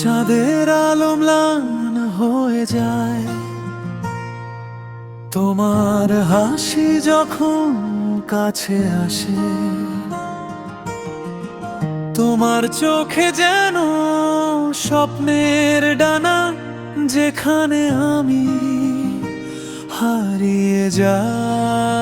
চাঁদের আলো ম্লান হয়ে যায়। তোমার হাসি যখন কাছে আসে, তোমার চোখে যেন স্বপ্নের ডানা যেখানে আমি হারিয়ে যাই।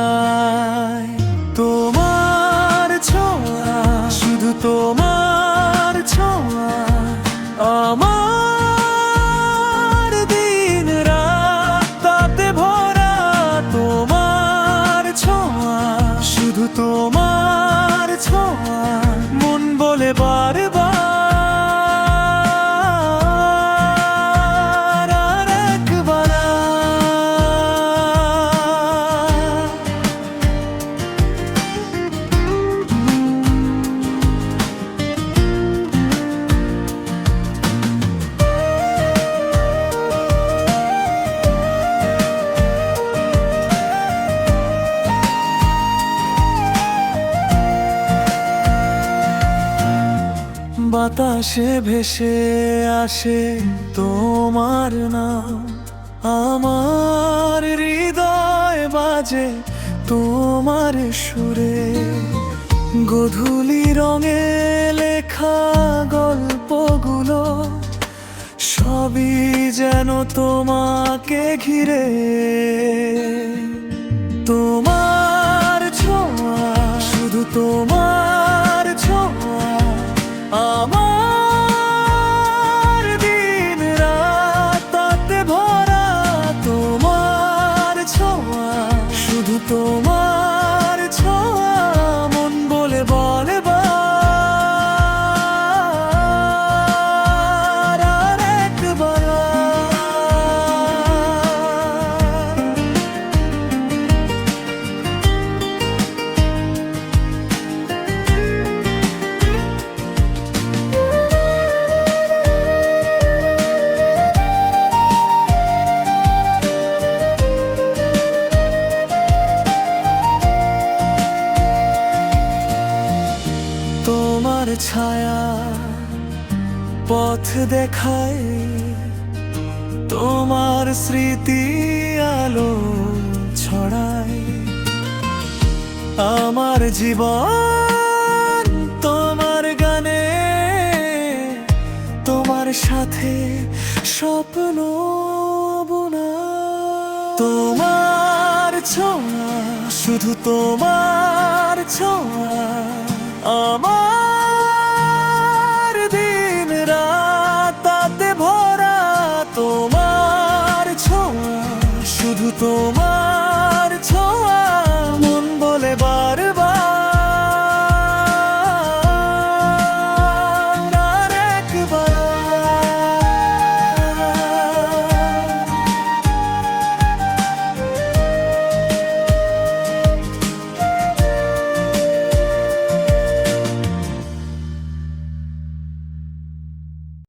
তোমার ছোঁয়া মন বলে বারবার বাতাসে ভেসে আসে তোমার নাম। আমার হৃদয় বাজে তোমার সুরে। গধূলি রঙে লেখা গল্পগুলো সবই যেন তোমাকে ঘিরে। তোমার তোমার ছোঁয়া ছায়া পথ দেখায় তোমার স্মৃতি আলো ছড়ায় আমার জীবন তোমার গানে, তোমার সাথে স্বপ্ন তোমার ছোঁয়া, শুধু তোমার ছোঁয়া from